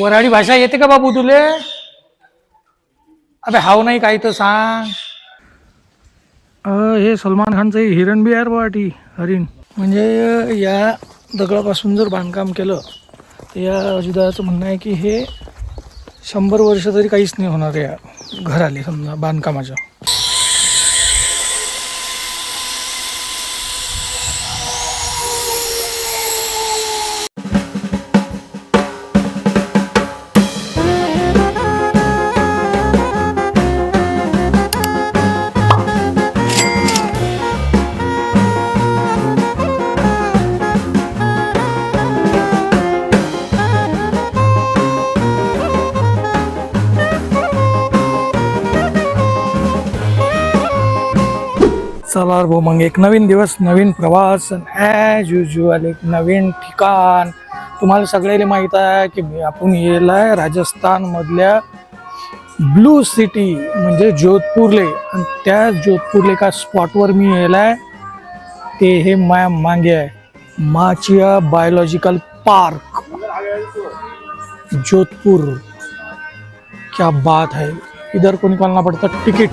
वराडी भाषा येते का बाबू तुले? अबे हाव नाही काही तर सांग. अ, हे सलमान खानचं हे हिरण बी आहे वाटी हरिण. म्हणजे या दगडापासून जर बांधकाम केलं तर या अजिदाचं म्हणणं आहे की हे शंभर वर्ष तरी काहीच नाही होणार या. घराले समजा बांधकामाच्या. चला भाऊ मग एक नवीन दिवस नवीन प्रवास ॲज युजुअल एक नवीन ठिकाण. तुम्हाला सगळ्याला माहीत आहे की मी- आपण येलाय आहे राजस्थानमधल्या ब्लू सिटी म्हणजे जोधपूरले. आणि त्या जोधपूरले का स्पॉटवर मी येलाय. ते हे माया मागे आहे. Machiya biological park Jodhpur. क्या बात है इधर को निकालना पड़ता? टिकट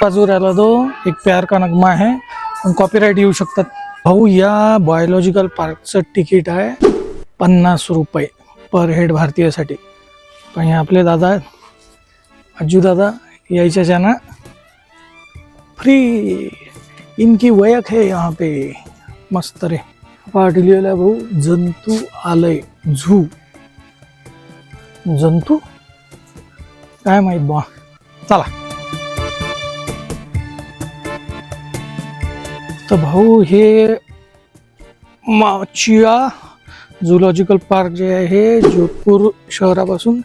बाजूवर राहिला तो एक प्यार का नगमा आहे पण कॉपीराईट येऊ शकतात. भाऊ या बायोलॉजिकल पार्कचं तिकीट आहे पन्नास रुपये पर हेड भारतीयसाठी. पण हे आपले दादा आजू अज्जू दादा यायच्या ना फ्री इनकी वयक है यहाँ पे. मस्त रे. पाठ लिहिलं भाऊ जंतू आलय. झू. जंतू? काय माहीत बा. चला. तर भाऊ हे माचिया झुलॉजिकल पार्क जे आहे हे जोधपूर शहरापासून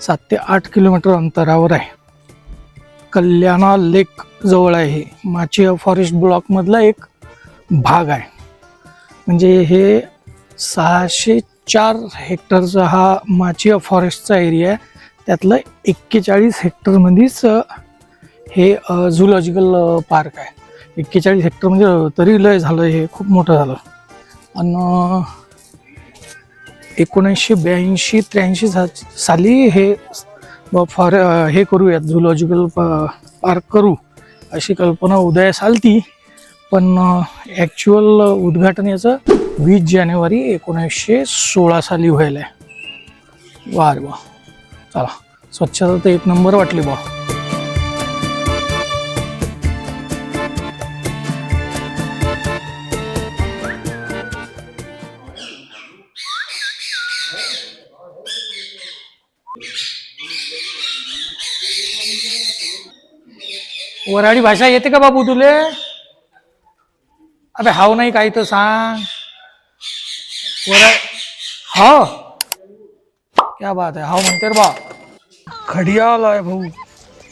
सात ते आठ किलोमीटर अंतरावर आहे. कल्याणा लेक जवळ आहे. हे माचिया फॉरेस्ट ब्लॉकमधला एक भाग आहे. म्हणजे हे सहाशे चार हेक्टरचा हा माचिया फॉरेस्टचा एरिया आहे. त्यातलं एक्केचाळीस हेक्टरमध्येच हे झुलॉजिकल पार्क आहे. एक्केचाळीस हेक्टर म्हणजे तरी लय झालं हे खूप मोठं झालं. आणि एकोणीसशे ब्याऐंशी त्र्याऐंशी सा साली हे ब- फॉर हे करूयात झुलॉजिकल पार्क करू अशी कल्पना उदयास आलती पण ॲक्च्युअल उद्घाटन याचं वीस जानेवारी एकोणीसशे सोळा साली व्हायला आहे वा वा चला स्वच्छता तर एक नंबर वाटली बा वराडी भाषा येते का बाबू तुले? अबे हाव नाही काही तर सांग. वरा हाव क्या बात आहे. हाव म्हणते रे बा. खडियाल आहे भाऊ.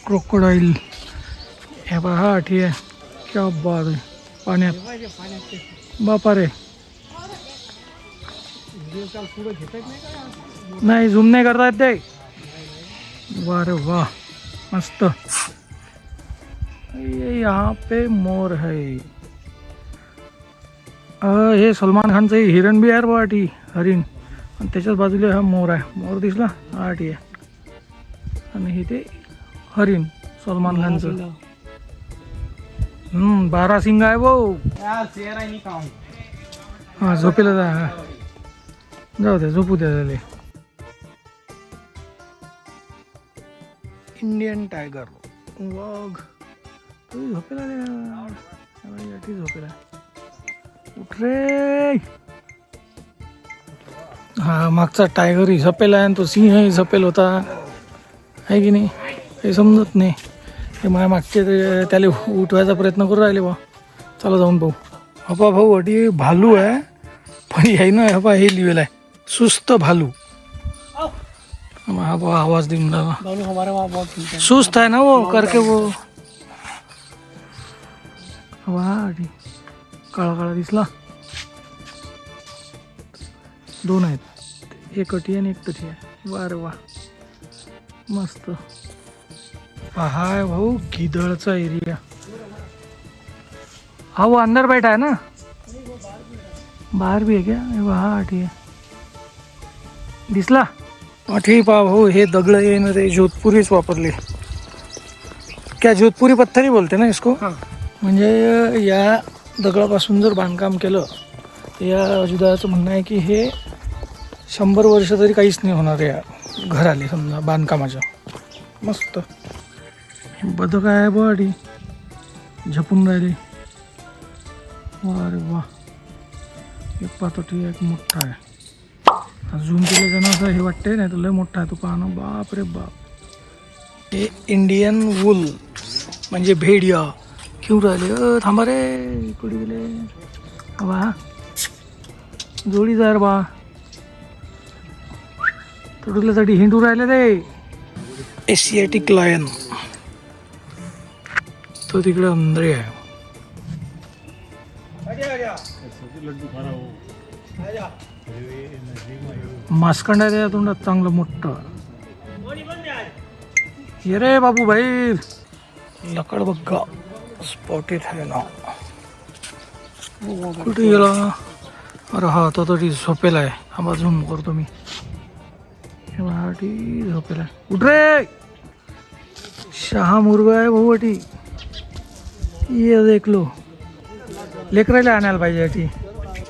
क्रोकोडाईल. हे बा हा ठीक आहे. क्या बात आहे. पाण्यात. बापा रे नाही झूम नाही करता येत ते. वा रे वा मस्त. ये यहाँ पे मोर है। हे सलमान खानचं हिरण बी आहे रे वाटी हरिण आणि त्याच्याच बाजूला हा मोर आहे. मोर दिसला? हा ठी आहे. आणि हे ते हरिण सलमान खानचं. हम्म बारा सिंग आहे भाऊ हा झोपेला जा हा. जाऊ द्या झोपू द्या त्याले. Indian tiger. वाघ. तू झोपेला झोपेला. उठ रे. हा मागचा टायगर ही झपेला आहे आणि तो सिंह ही झपेल होता. आहे की नाही? काही समजत नाही. हे माझ्या मागचे ते त्याला उठवायचा प्रयत्न करू राहिले बा. चला जाऊन पाहू. हपा भाऊ अडी भालू आहे. पण याही ना हपा हे लिहिलं आहे. सुस्त भालू. हा आवाज देऊन सुस्त है ना वो? करके वो वा काळा काळा दिसला. दोन आहेत. एक अटी आणि एक तटी आहे. वा वा. मस्त. पहाय भाऊ गिदळचा एरिया हा वो अंदर बैठा है ना? बाहेर भी आहे क्या? हा अटी आहे. दिसला? अठी पा भाऊ हे दगड आहे ना ते जोधपुरीच वापरले. क्या जोधपुरी पत्थरी बोलते ना इसको? हाँ. म्हणजे या दगडापासून जर बांधकाम केलं तर या अजुदाचं म्हणणं आहे की हे शंभर वर्ष तरी काहीच नाही होणार या घराले समजा बांधकामाच्या. मस्त. बदक आहे बॉडी. झपून राहिली. वा रे वा. एक पातोटी एक मोठा आहे. झूम केलं जाणं असं हे वाटते नाही तर लय मोठा आहे तू पाहणं बाप रे बाप. हे इंडियन वूल म्हणजे भेडिया. घेऊन राहिले अ थांबा रे कुठे गेले बा जोडीदार बा तुडल्यासाठी हिंडू राहिले ते एशियाटिक लायन तो तिकडे अंदरे आहे मासकंड आहे त्या तोंडात चांगलं मोठं ये रे बाबू बाहेर लकड बघा स्पॉटेड आहे ना। कुठे गेला? अरे हा तो तरी झोपेला आहे. हा झूम करतो मी. वाटी झोपेला आहे. उठ रे! शहा मुर्गा आहे भाऊ वाटी ये देखलो. लेकरायला आणायला पाहिजे याची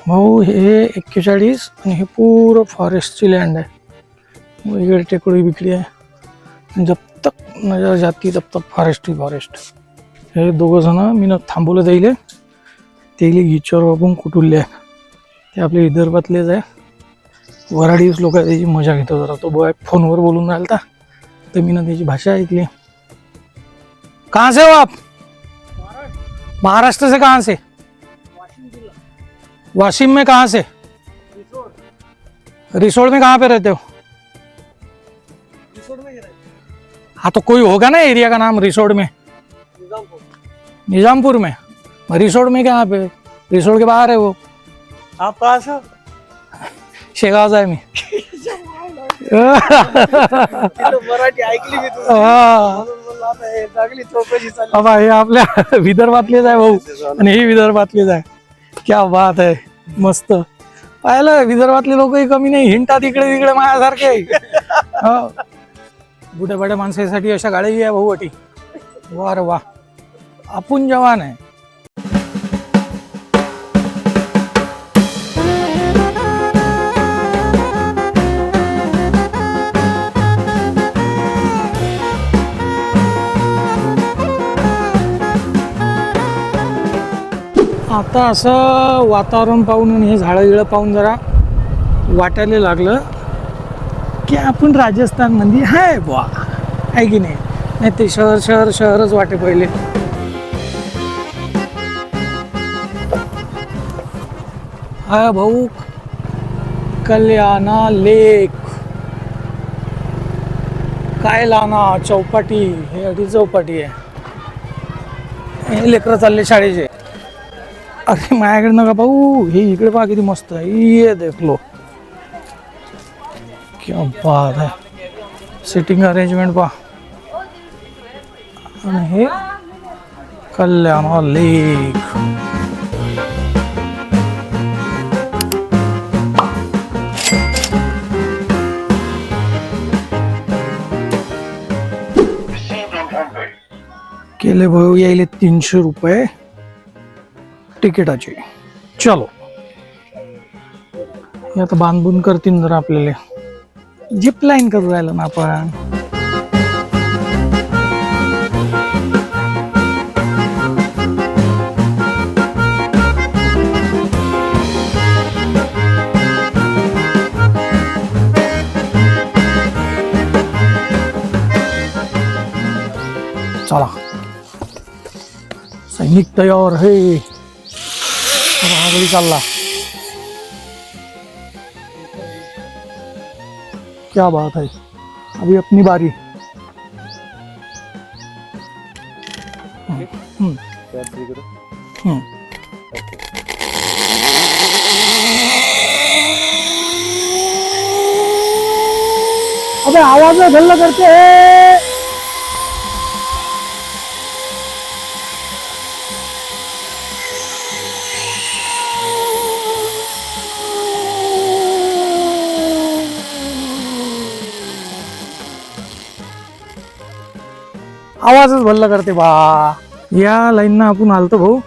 भाऊ हे एक्केचाळीस आणि हे पूर्ण फॉरेस्टची लँड आहे. इकडे टेकडी बिकडी आहे. जब तक नजर जाती तब तक फॉरेस्ट ही फॉरेस्ट हे दोघं जण मी ना थांबवलं जाईल. तेली गिचर वापरून कुठुरले आहे ते आपले विदर्भातलेच आहे वराडीच लोक त्याची मजा घेतो जरा. तो बॉय फोनवर बोलून राहिला तर मी ना त्याची भाषा ऐकली. कहाँ से हो आप? महाराष्ट्र से कहाँ से? वाशिम में कहाँ से? रिसोड में कहाँ पे रहते हो? हाँ तो कोई होगा ना एरिया का नाम रिसोड में? निजामपुर में। रिसोड में कहाँ पे? रिसोड के बाहर है वो। आप कहाँ से हो? शेगाव आहे मी। मराठी ऐकली मी तुझं हा. म्हणून बोललो आता हे चांगली चौकशी चालली बाबा हे आपल्या विदर्भातलेच आहे भाऊ। आणि हे विदर्भातलेच आहे क्या बात आहे मस्त। पाहिलं विदर्भातले लोकही कमी नाही. हिंडतात इकडे तिकडे माझ्यासारखे हो. बुड्या बड्या माणसासाठी अशा गाड्याही आहे भाऊ अटी. वा रे वा आपण जवान आहे. आता असं वातावरण पाहून आणि हे झाडं गिळं पाहून जरा वाटायला लागलं की आपण राजस्थानमध्ये आहे बुवा. आहे की नाही? नाही ते शहर शहर शहरच वाटे पहिले. हा भाऊ कल्याणा लेक. काय लाना चौपाटी हे अडी चौपाटी आहे. हे लेकरं चालले शाळेचे. अरे माझ्याकडे नका भाऊ हे इकडे पहा किती मस्त आहे. ये देखलो. क्या बात आहे. सिटिंग अरेंजमेंट पहा. आणि हे कल्याणा लेक. केले भाऊ यायले तीनशे रुपये तिकिटाचे. चलो. हे आता बांधून करतील जर आपल्याला. जिप लाईन करू राहिलं ना आपण. चला. सैनिक तयार है। महागडी चालला क्या बात है। अभी अपनी बारी। हम्म, हम्म, अबे आवाज में गल्ला करते हैं। आवाजच भल्ला करते बा. या लाईननं आपण आलतो भाऊ.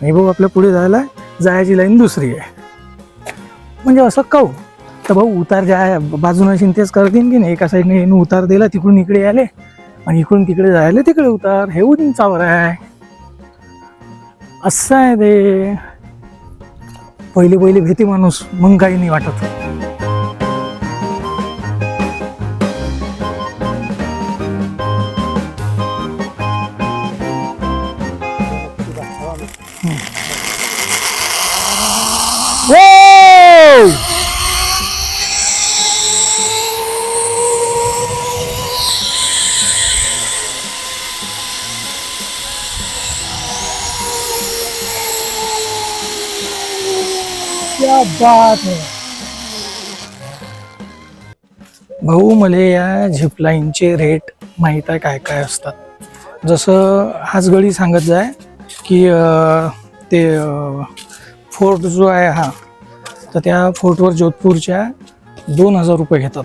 नाही भाऊ आपल्या पुढे जायला जायची लाईन दुसरी आहे. म्हणजे असं काऊ तर भाऊ उतार ज्या बाजूनं असेल तेच करतील की नाही? एका साईडने येऊन उतार दिला तिकडून इकडे आले आणि इकडून तिकडे जायला तिकडे उतार. हे उंचावर आहे. असं आहे ते. पहिले पहिले भीती माणूस मग काही नाही वाटत. बात भाऊ मला या झिपलाईनचे रेट माहीत आहे काय काय असतात. जसं हाच गळी सांगत जाय की अं, ते फोर्ट जो आहे हा तर त्या फोर्टवर जोधपूरच्या दोन हजार रुपये घेतात.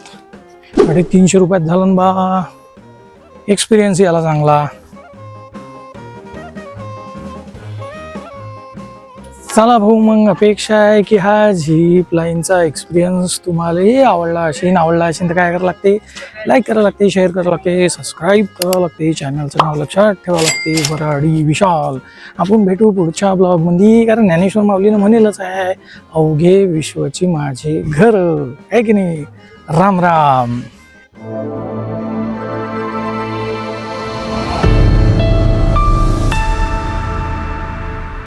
आणि तीनशे रुपयात झालं ना बा एक्सपिरियन्स याला चांगला. चला भाऊ मग अपेक्षा आहे की हा झीप लाईनचा एक्सपिरियन्स तुम्हालाही आवडला असेल आवडला असेल तर काय करावं लागते? लाईक करावं लागते शेअर करावं लागते सबस्क्राईब करावं लागते चॅनलचं नाव लक्षात ठेवावं लागते. वराडी विशाल. आपण भेटू पुढच्या ब्लॉगमध्ये कारण ज्ञानेश्वर माऊलीनं म्हणेलच आहे अवघे विश्वची माझे घर आहे की नाही? राम राम.